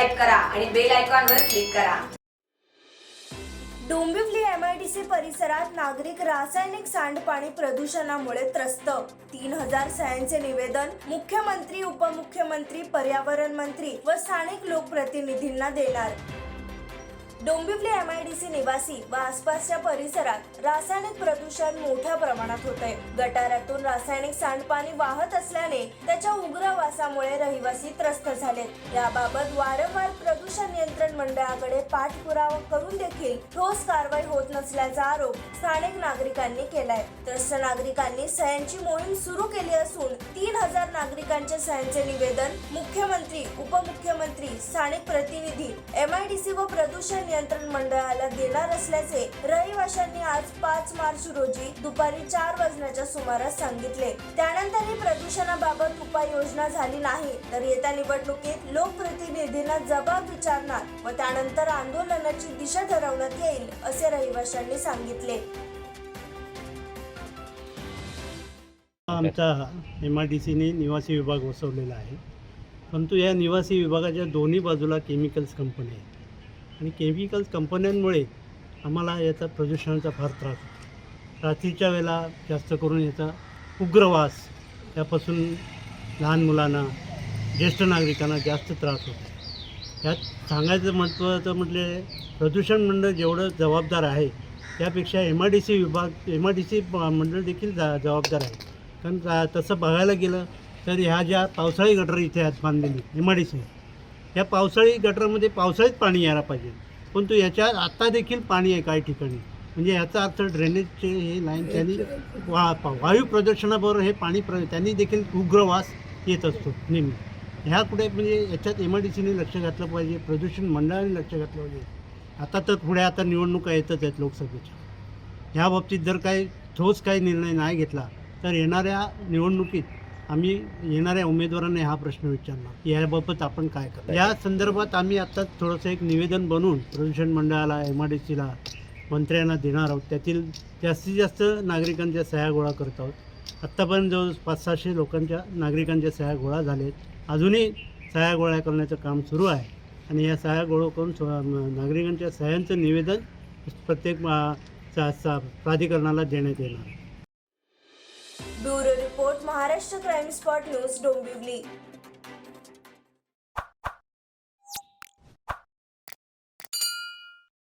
Subscribe करा आणि bell आयकॉनवर क्लिक करा. डोंबिवली एमआयडीसी परिसरात नागरिक रासायनिक सांडपाणी प्रदूषणामुळे त्रस्त. तीन हजार सह्यांचे निवेदन मुख्यमंत्री उपमुख्यमंत्री पर्यावरण मंत्री व स्थानिक लोकप्रतिनिधींना देणार. डोंबिवली सी निवासी व आसपासच्या परिसरात रासायनिक प्रदूषण मोठ्या प्रमाणात होत आहे गटारातून रासायनिक सांडपाणी वाहत असल्याने त्याच्या उग्र वासामुळे रहिवासी त्रस्त झालेत. याबाबत वारंवार प्रदूषण नियंत्रण मंडळाकडे पाठपुरावा करून देखील ठोस कारवाई होत नसल्याचा आरोप स्थानिक नागरिकांनी केलाय. त्रस्त नागरिकांनी सह्यांची मोहीम सुरू केली असून तीन हजार नागरिकांच्या सह्यांचे निवेदन मुख्यमंत्री उपमुख्यमंत्री स्थानिक प्रतिनिधी एम आय डी सी व प्रदूषण नियंत्रण मंडळाला देणार असल्याचे रहिवाशांनी आज पाच मार्च रोजी दुपारी चार वाजण्याच्या सुमारास सांगितले. त्यानंतरही प्रदूषणाबाबत उपाययोजना झाली नाही. तर येत्या निवडणुकीत लोकप्रतिनिधींना जबाब विचारणार व त्यानंतर आंदोलनाची दिशा ठरवण्यात येईल असे रहिवाशांनी सांगितले. आमचा एम आर डी सीने निवासी विभाग वसवलेला आहे. परंतु या निवासी विभागाच्या दोन्ही बाजूला केमिकल्स कंपनी आहेत. आणि केमिकल्स कंपन्यांमुळे आम्हाला याचा प्रदूषणाचा फार त्रास होतो. रात्रीच्या वेळेला जास्त करून याचा उग्र वास त्यापासून लहान मुलांना ज्येष्ठ नागरिकांना जास्त त्रास होतो. यात सांगायचं महत्त्वाचं म्हटले प्रदूषण मंडळ जेवढं जबाबदार आहे त्यापेक्षा एम आय डी सी विभाग एम आय डी सी मंडळ देखील जा जबाबदार आहे. कारण जा- तसं बघायला गेलं तर ह्या ज्या पावसाळी गटर इथे आहेत बांधलेली एम आय डी सी ह्या पावसाळी गटरमध्ये पावसाळीत पाणी यायला पाहिजे. परंतु याच्यात आत्ता देखील पाणी आहे काही ठिकाणी. म्हणजे याचा अर्थ ड्रेनेजचे हे लाईन त्यांनी वा पा- वायू प्रदूषणाबरोबर हे पाणी प्र त्यांनी देखील उग्र वास येत असतो नेहमी. ह्या कुठे म्हणजे याच्यात एम आय डी सीने लक्ष घातलं पाहिजे प्रदूषण मंडळाने लक्ष घातलं पाहिजे. आता तर पुढे आता निवडणुका येतच आहेत लोकसभेच्या. ह्या बाबतीत जर काही ठोस काही निर्णय नाही घेतला तर येणाऱ्या निवडणुकीत आम्ही येणाऱ्या उमेदवारांना हा प्रश्न विचारणार. याबाबत आपण काय करतो या संदर्भात आम्ही आता थोडंसं एक निवेदन बनवून प्रदूषण मंडळाला एम आर डी सीला मंत्र्यांना देणार आहोत. त्यातील जास्तीत जास्त नागरिकांच्या सह्या गोळा करत आहोत. आत्तापर्यंत जवळ पाच सहाशे लोकांच्या नागरिकांच्या सह्या गोळा झाले आहेत अजूनही सह्या गोळा करण्याचं काम सुरू आहे. आणि या सह्या गोळा करून नागरिकांच्या सह्यांचं निवेदन प्रत्येक सा- प्राधिकरणाला देण्यात येणार bureau report Maharashtra crime spot news Dombivli.